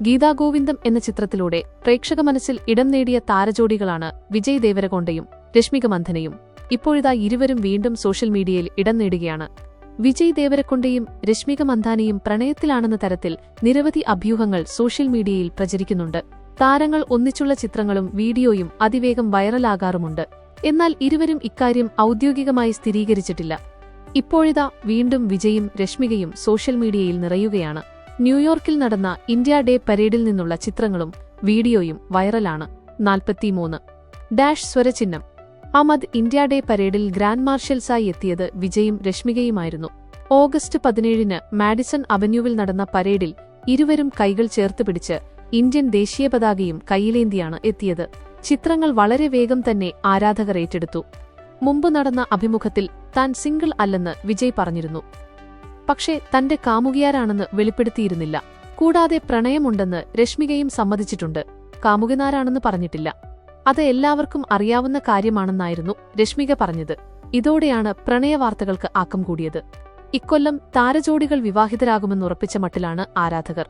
ഗീതാഗോവിന്ദം എന്ന ചിത്രത്തിലൂടെ പ്രേക്ഷക മനസ്സിൽ ഇടം നേടിയ താരജോഡികളാണ് വിജയ് ദേവരകൊണ്ടയും രശ്മിക മന്ധനയും. ഇപ്പോഴിതാ ഇരുവരും വീണ്ടും സോഷ്യൽ മീഡിയയിൽ ഇടം നേടുകയാണ്. വിജയ് ദേവരക്കൊണ്ടയും രശ്മിക മന്ദാനയും പ്രണയത്തിലാണെന്ന തരത്തിൽ നിരവധി അഭ്യൂഹങ്ങൾ സോഷ്യൽ മീഡിയയിൽ പ്രചരിക്കുന്നുണ്ട്. താരങ്ങൾ ഒന്നിച്ചുള്ള ചിത്രങ്ങളും വീഡിയോയും അതിവേഗം വൈറലാകാറുമുണ്ട്. എന്നാൽ ഇരുവരും ഇക്കാര്യം ഔദ്യോഗികമായി സ്ഥിരീകരിച്ചിട്ടില്ല. ഇപ്പോഴിതാ വീണ്ടും വിജയും രശ്മികയും സോഷ്യൽ മീഡിയയിൽ നിറയുകയാണ്. ന്യൂയോർക്കിൽ നടന്ന ഇന്ത്യ ഡേ പരേഡിൽ നിന്നുള്ള ചിത്രങ്ങളും വീഡിയോയും വൈറലാണ്. നാൽപ്പത്തിമൂന്ന്. ഡാഷ് സ്വരചിഹ്നം. അഹമ്മദ് ഇന്ത്യ ഡേ പരേഡിൽ ഗ്രാൻഡ് മാർഷൽസായി എത്തിയത് വിജയും രശ്മികയുമായിരുന്നു. ഓഗസ്റ്റ് പതിനേഴിന് മാഡിസൺ അവന്യൂവിൽ നടന്ന പരേഡിൽ ഇരുവരും കൈകൾ ചേർത്ത് പിടിച്ച് ഇന്ത്യൻ ദേശീയ പതാകയും കൈയിലേന്തിയാണ് എത്തിയത്. ചിത്രങ്ങൾ വളരെ വേഗം തന്നെ ആരാധകർ ഏറ്റെടുത്തു. മുമ്പ് നടന്ന അഭിമുഖത്തിൽ താൻ സിംഗിൾ അല്ലെന്ന് വിജയ് പറഞ്ഞിരുന്നു. പക്ഷേ തന്റെ കാമുകിയാരാണെന്ന് വെളിപ്പെടുത്തിയിരുന്നില്ല. കൂടാതെ പ്രണയമുണ്ടെന്ന് രശ്മികയും സമ്മതിച്ചിട്ടുണ്ട്. കാമുകനാരാണെന്ന് പറഞ്ഞിട്ടില്ല. അത് എല്ലാവർക്കും അറിയാവുന്ന കാര്യമാണെന്നായിരുന്നു രശ്മിക പറഞ്ഞത്. ഇതോടെയാണ് പ്രണയവാർത്തകൾക്ക് ആക്കം കൂടിയത്. ഇക്കൊല്ലം താരജോഡികൾ വിവാഹിതരാകുമെന്നുറപ്പിച്ച മട്ടിലാണ് ആരാധകർ.